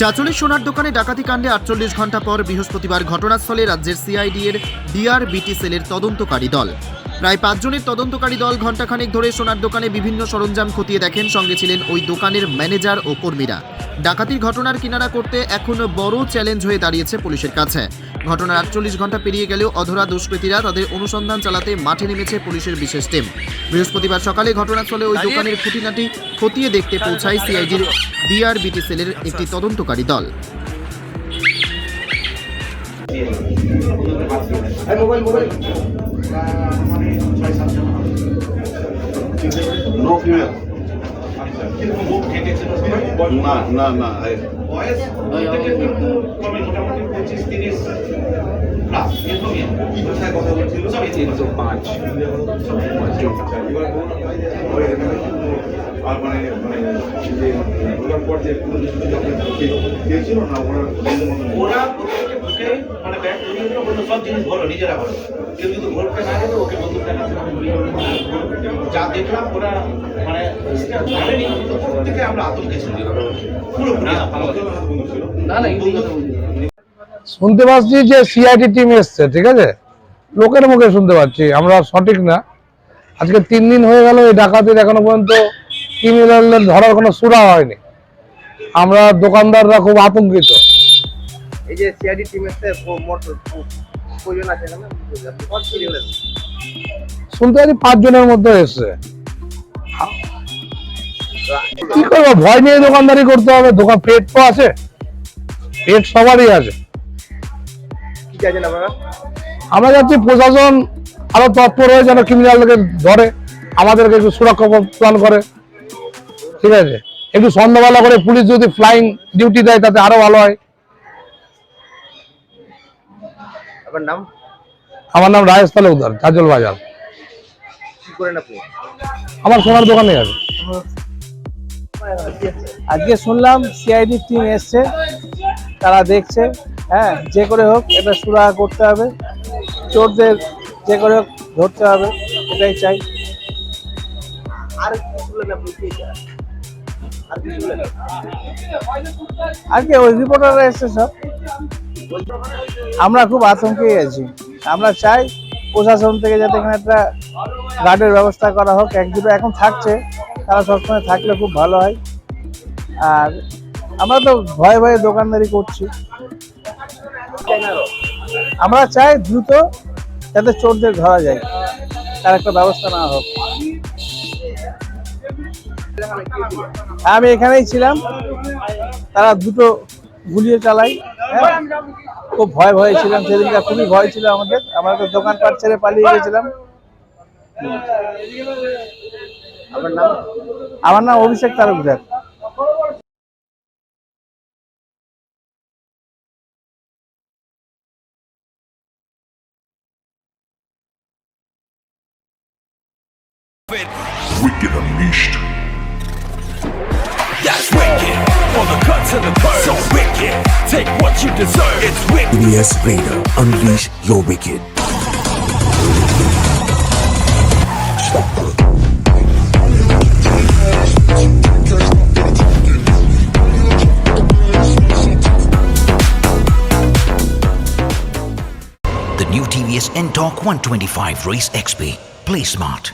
চাচলের সোনার দোকানে ডাকাতি কাণ্ডে আটচল্লিশ ঘণ্টা পর বৃহস্পতিবার ঘটনাস্থলে রাজ্যের সিআইডি এর ডিআরবিটি সেলের তদন্তকারী দল। প্রায় পাঁচজনের তদন্তকারী দল ঘণ্টাখানেক ধরে সোনার দোকানে বিভিন্ন সরঞ্জাম খতিয়ে দেখেন সঙ্গে ছিলেন ওই দোকানের ম্যানেজার ও কর্মীরা। ডাকাতির ঘটনার কিনারা করতে এখন বড় চ্যালেঞ্জ হয়ে দাঁড়িয়েছে পুলিশের কাছে। ঘটনার আটচল্লিশ ঘণ্টা পেরিয়ে গেলেও অধরা দুষ্কৃতীরা তাদের অনুসন্ধান চালাতে মাঠে নেমেছে পুলিশের বিশেষ টিম। বৃহস্পতিবার সকালে ঘটনাস্থলে ওই দোকানের খুঁটিনাটি খতিয়ে দেখতে পৌঁছায় সিআইডির ডিআরবিটি সেলের একটি তদন্তকারী দল। নো না না বয়স থেকে কিন্তু কমে মোটামুটি পঁচিশ তিরিশ প্লাস এরকমই কোথায় কথা বলছিল সব তিনশো পাঁচ। আর মানে মানে যে ওনার পর যে কোনো কিছু না ওনার ওরা ঢুকে মানে বলল সব জিনিস ভরো নিজেরা ভরো কেউ যদি ভরতে না ওকে। যা দেখলাম ওরা মানে প্রত্যেকে আমরা আতঙ্কে ছিলাম। পুরোপুরি না না শুনতে পাচ্ছি যে সিআইডি টিম এসছে ঠিক আছে? লোকের মুখে শুনতে পাচ্ছি আমরা সঠিক না। আজকে তিন দিন হয়ে গেল এই ডাকাতির এখনও পর্যন্ত ক্রিমিনালদের ধরার কোনো সুরা হয়নি। আমরা দোকানদাররা খুব আতঙ্কিত। এই যে সিআইডি টিম এসে মোটর প্রয়োজন আছে এখানে? আপনি কত কি হলেন শুনতে পাচ্ছি পাঁচজনের মধ্যে এসছে। কি করব? ভয় নিয়ে দোকানদারি করতে হবে। দোকান পেট তো আছে। পেট সবারই আছে। আমরা যাচ্ছি প্রশাসন আরও তৎপর হয়ে যেন ক্রিমিনালকে ধরে আমাদেরকে একটু সুরক্ষা প্রদান করে। ঠিক আছে? একটু সন্ধ্যাবেলা করে পুলিশ যদি ফ্লাইং ডিউটি দেয় তাতে আরও ভালো হয়। আপনার নাম? আমার নাম রায়েশ তালুকদার কাজল বাজার। কি করেন আপনি? আমার সোনার দোকানে আছে। আজকে শুনলাম সিআইডি টিম এসছে তারা দেখছে হ্যাঁ যে করে হোক এটা সুরা করতে হবে। চোরদের যে করে হোক ধরতে হবে এটাই চাই। আর কি শুনলেন আপনি কি আর কি আজকে ওই রিপোর্টাররা এসছে সব। আমরা খুব আতঙ্কেই আছি। আমরা চাই প্রশাসন থেকে যাতে এখানে একটা গার্ডের ব্যবস্থা করা হোক। এক দুটো এখন থাকছে, তারা সবসময় থাকলে খুব ভালো হয়। আর আমরা তো ভয়ে ভয়ে দোকানদারি করছি। আমরা চাই দ্রুত যাতে চোরদের ধরা যায়, তার একটা ব্যবস্থা নেওয়া হোক। আমি এখানেই ছিলাম। তারা দুটো গুলিয়ে চালাই হ্যাঁ খুব ভয় ভয়ে ছিলাম সেদিনটা খুবই ভয় ছিল আমাদের। আমরা তো দোকানপাট ছেড়ে পালিয়ে গেছিলাম। আমার নাম অভিষেক Talukdar. Wicked Unleashed. That's wicked. For the cut to the curve. So wicked. Take what you deserve. It's wicked. EBS Raider, unleash your wicked. The new TVS N-Torque 125 Race XP. Play smart.